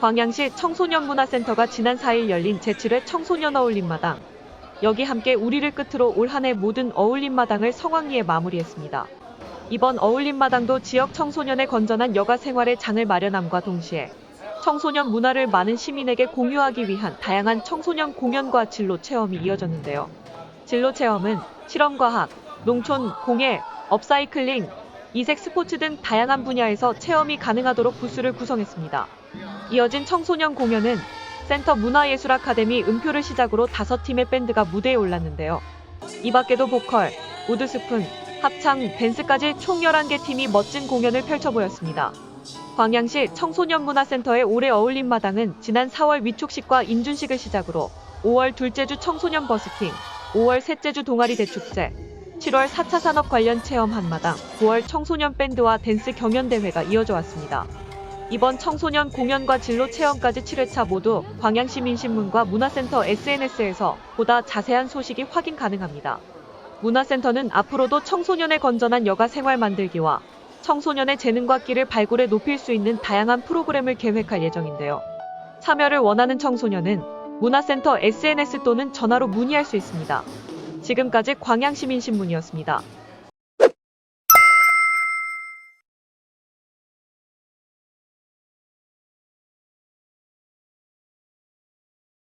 광양시 청소년문화센터가 지난 4일 열린 제7회 청소년 어울림마당. 여기 함께 우리를 끝으로 올 한 해 모든 어울림마당을 성황리에 마무리했습니다. 이번 어울림마당도 지역 청소년의 건전한 여가 생활의 장을 마련함과 동시에 청소년 문화를 많은 시민에게 공유하기 위한 다양한 청소년 공연과 진로 체험이 이어졌는데요. 진로 체험은 실험과학, 농촌, 공예, 업사이클링, 이색 스포츠 등 다양한 분야에서 체험이 가능하도록 부스를 구성했습니다. 이어진 청소년 공연은 센터 문화예술 아카데미 음표를 시작으로 다섯 팀의 밴드가 무대에 올랐는데요. 이 밖에도 보컬, 우드스푼, 합창, 댄스까지 총 11개 팀이 멋진 공연을 펼쳐 보였습니다. 광양시 청소년문화센터의 올해 어울림 마당은 지난 4월 위촉식과 인준식을 시작으로 5월 둘째 주 청소년 버스킹, 5월 셋째 주 동아리 대축제, 7월 4차 산업 관련 체험 한마당, 9월 청소년 밴드와 댄스 경연 대회가 이어져 왔습니다. 이번 청소년 공연과 진로 체험까지 7회차 모두 광양시민신문과 문화센터 SNS에서 보다 자세한 소식이 확인 가능합니다. 문화센터는 앞으로도 청소년의 건전한 여가 생활 만들기와 청소년의 재능과 끼를 발굴해 높일 수 있는 다양한 프로그램을 계획할 예정인데요. 참여를 원하는 청소년은 문화센터 SNS 또는 전화로 문의할 수 있습니다. 지금까지 광양시민신문이었습니다.